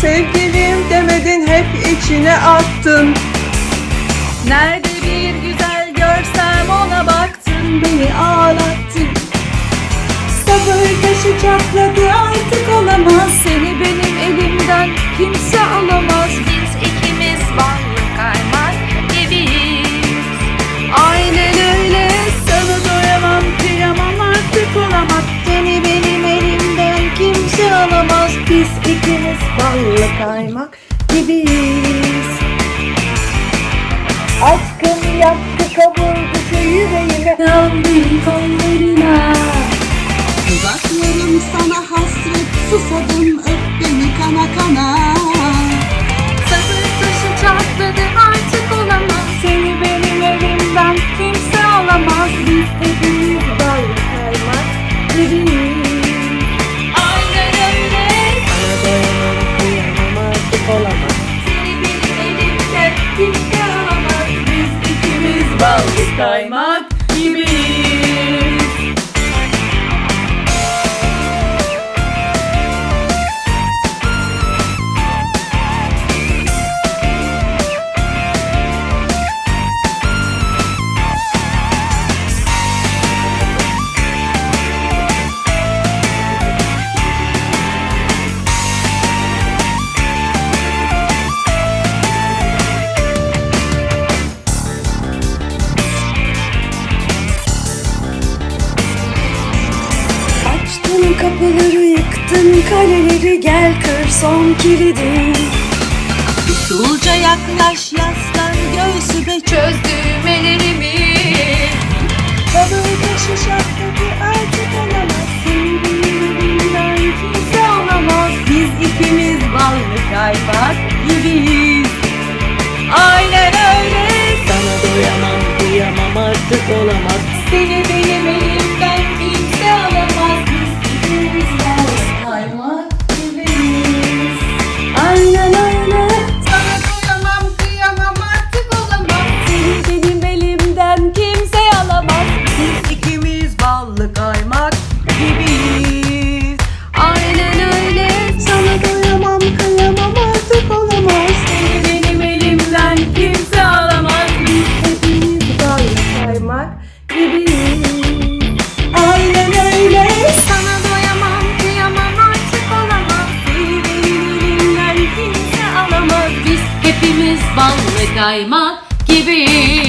Sevgilim demedin hep içine attın. Nerede bir güzel görsem ona baktın Beni ağlattın. Sabır taşı çatladı Biz ikimiz ballı kaymak gibiyiz. Aşkın yaktı kavurdu şu yüreğimi Yandım kollarına kaymak kapıları yıktın kaleleri gel kır son kilidi. Usulca yaklaş yaslan göğsüme Çöz düğmelerimi. Sabır taşı şakladı artık olamaz kaymak gibiyiz Aynen öyle. Sana doyamam, kıyamam artık olamaz Seni kimse alamaz. Biz hepimiz ballı kaymak gibiyiz